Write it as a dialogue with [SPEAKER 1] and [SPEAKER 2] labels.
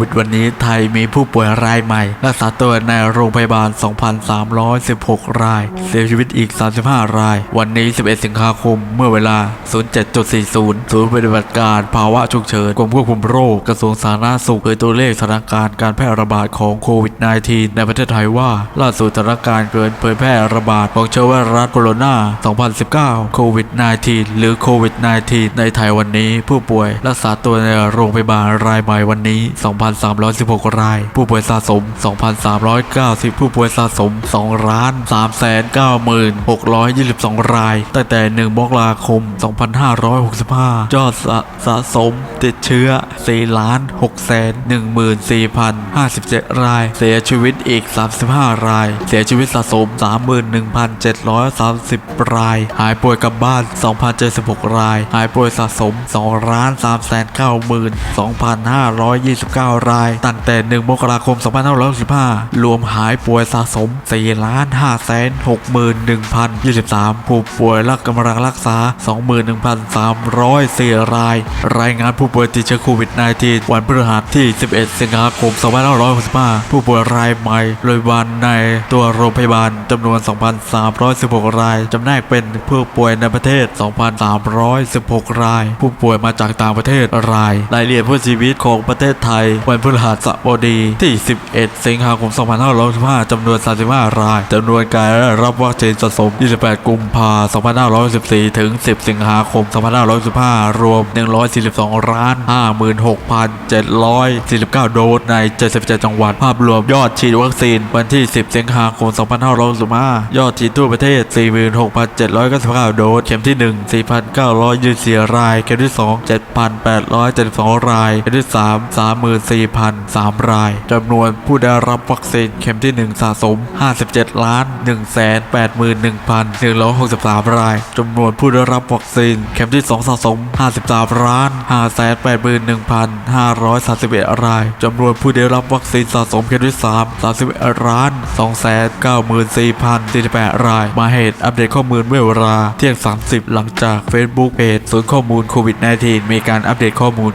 [SPEAKER 1] วิดวันนี้ไทยมีผู้ป่วยรายใหม่ รักษาตัวในโรงพยาบาล 2,316 ราย เสียชีวิตอีก 35 ราย วันนี้ 11 สิงหาคม เมื่อเวลา 07.40 ศูนย์ปฏิบัติการภาวะฉุกเฉินกรมควบคุมโรคกระทรวงสาธารณสุขเผยตัวเลขสถานการณ์การแพร่ระบาดของโควิด -19 ในประเทศไทยว่า ล่าสุดสถานการณ์เกินเผยแพร่ระบาดของเชื้อไวรัสโคโรนา 2019 โควิด -19 หรือโควิด -19 ในไทยวันนี้ผู้ป่วยรักษาตัวในโรงพยาบาลรายใหม่วันนี้2,316 ราย ผู้ป่วยสะสม 2,390 ผู้ป่วยสะสม2ล้าน3,96,622 ราย ตั้งแต่ 1 มกราคม 2,565 ยอดสะสะสมติดเชื้อ4ล้าน6แสน14,057 ราย เสียชีวิตอีก 35 ราย เสียชีวิตสะสม 31,730 ราย หายป่วยกลับบ้าน 2,076 ราย หายป่วยสะสม2ล้าน3 9 2 5 2 9 9 ราย ตั้งแต่ 1 มกราคม 2565 รวมหายป่วยสะสม 4 ล้าน5แสน61,023 ผู้ป่วยรักกำลังรักษา 21,304 ราย รายงานผู้ป่วยติดเชื้อโควิด -19 วันพฤหัสที่ 11 สิงหาคม 2565 ผู้ป่วยรายใหม่โรงยวันในตัวโรงพยาบาลจำนวน 2,316 ราย จำแนกเป็นผู้ป่วยในประเทศ 2,316 ราย ผู้ป่วยมาจากต่างประเทศราย รายละเอียดผู้ชีวิตของประเทศไทยวันพฤหัสบดีที่ 11 สิงหาคม 2565จำนวน 35 รายจำนวนการรับวัคซีนสะสม 28 กุมภาพันธ์2564ถึง 10 สิงหาคม 2565 รวม 142ล้าน56,749 โดสใน 77 จังหวัด ภาพรวมยอดฉีดวัคซีนวันที่ 10 สิงหาคม 2565 ยอดฉีดทั่วประเทศ 46,799 โดส เข็มที่ 1 4,924 ราย เข็มที่ 2 7,872 ราย เข็มที่ 3 4,003 รายจำนวนผู้ได้รับวัคซีนเข็มที่ 1 สะสม 57 ล้าน 181,163 รายจำนวนผู้ได้รับวัคซีนเข็มที่ 2 สะสม 53 ล้าน 581,531 รายจำนวนผู้ได้รับวัคซีนสะสมเข็มที่ 3 31ล้าน294,048 ราย มาเหตุอัปเดตข้อมูลเมื่อเวลาเที่ยง 30 หลังจาก Facebook เพจศูนย์ข้อมูลโควิด -19 มีการอัปเดตข้อมูล